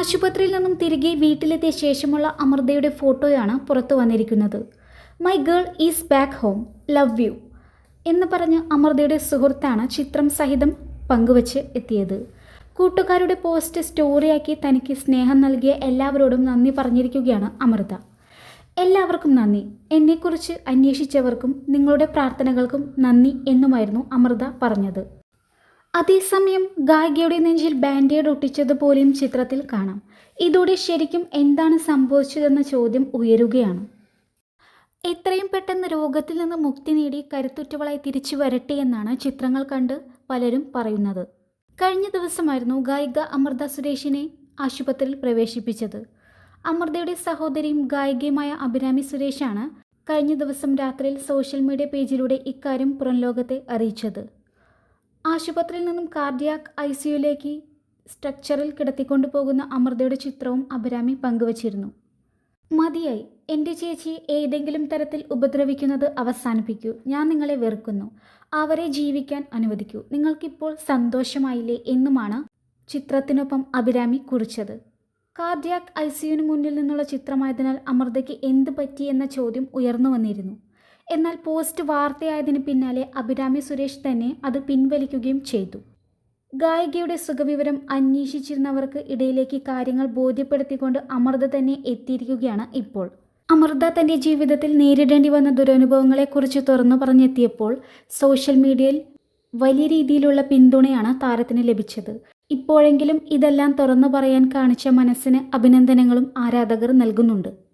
ആശുപത്രിയിൽ നിന്നും തിരികെ വീട്ടിലെത്തിയ ശേഷമുള്ള അമൃതയുടെ ഫോട്ടോയാണ് പുറത്തു വന്നിരിക്കുന്നത്. My girl is back home love you എന്ന് പറഞ്ഞ് അമൃതയുടെ സുഹൃത്താണ് ചിത്രം സഹിതം പങ്കുവച്ച് എത്തിയത്. കൂട്ടുകാരുടെ പോസ്റ്റ് സ്റ്റോറിയാക്കി തനിക്ക് സ്നേഹം നൽകിയ എല്ലാവരോടും നന്ദി പറഞ്ഞിരിക്കുകയാണ് അമൃത. എല്ലാവർക്കും നന്ദി. എന്നെക്കുറിച്ച് അന്വേഷിച്ചവർക്കും നിങ്ങളുടെ പ്രാർത്ഥനകൾക്കും നന്ദി എന്നുമായിരുന്നു അമൃത പറഞ്ഞത്. അതേസമയം ഗായികയുടെ നെഞ്ചിൽ ബാൻഡേഡ് ഒട്ടിച്ചതുപോലെയും ചിത്രത്തിൽ കാണാം. ഇതോടെ ശരിക്കും എന്താണ് സംഭവിച്ചതെന്ന ചോദ്യം ഉയരുകയാണ്. എത്രയും പെട്ടെന്ന് രോഗത്തിൽ നിന്ന് മുക്തി നേടി കരുത്തുറ്റവളായി തിരിച്ചു വരട്ടെ എന്നാണ് ചിത്രങ്ങൾ കണ്ട് പലരും പറയുന്നത്. കഴിഞ്ഞ ദിവസമായിരുന്നു ഗായിക അമൃത സുരേഷിനെ ആശുപത്രിയിൽ പ്രവേശിപ്പിച്ചത്. അമൃതയുടെ സഹോദരിയും ഗായികയുമായ അഭിരാമി സുരേഷാണ് കഴിഞ്ഞ ദിവസം രാത്രിയിൽ സോഷ്യൽ മീഡിയ പേജിലൂടെ ഇക്കാര്യം പുറംലോകത്തെ അറിയിച്ചത്. ആശുപത്രിയിൽ നിന്നും കാർഡിയാക് ഐ സിയുലേക്ക് സ്ട്രക്ചറിൽ കിടത്തിക്കൊണ്ടു പോകുന്ന അമൃതയുടെ ചിത്രവും അഭിരാമി പങ്കുവച്ചിരുന്നു. മതിയായി. എന്റെ ചേച്ചിയെ ഏതെങ്കിലും തരത്തിൽ ഉപദ്രവിക്കുന്നത് അവസാനിപ്പിക്കൂ. ഞാൻ നിങ്ങളെ വെറുക്കുന്നു. അവരെ ജീവിക്കാൻ അനുവദിക്കൂ. നിങ്ങൾക്കിപ്പോൾ സന്തോഷമായില്ലേ എന്നുമാണ് ചിത്രത്തിനൊപ്പം അഭിരാമി കുറിച്ചത്. കാർഡിയാക് ഐ സിയുവിന് മുന്നിൽ നിന്നുള്ള ചിത്രമായതിനാൽ അമൃതയ്ക്ക് എന്ത് പറ്റി എന്ന ചോദ്യം ഉയർന്നു വന്നിരുന്നു. എന്നാൽ പോസ്റ്റ് വാർത്തയായതിന് പിന്നാലെ അഭിരാമി സുരേഷ് തന്നെ അത് പിൻവലിക്കുകയും ചെയ്തു. ഗായികയുടെ സുഖവിവരം അന്വേഷിച്ചിരുന്നവർക്ക് ഇടയിലേക്ക് കാര്യങ്ങൾ ബോധ്യപ്പെടുത്തിക്കൊണ്ട് അമൃത തന്നെ എത്തിയിരിക്കുകയാണ് ഇപ്പോൾ. അമൃത തന്റെ ജീവിതത്തിൽ നേരിടേണ്ടി വന്ന ദുരനുഭവങ്ങളെക്കുറിച്ച് തുറന്നു പറഞ്ഞെത്തിയപ്പോൾ സോഷ്യൽ മീഡിയയിൽ വലിയ രീതിയിലുള്ള പിന്തുണയാണ് താരത്തിന് ലഭിച്ചത്. ഇപ്പോഴെങ്കിലും ഇതെല്ലാം തുറന്നു പറയാൻ കാണിച്ച മനസ്സിന് അഭിനന്ദനങ്ങളും ആരാധകർ നൽകുന്നുണ്ട്.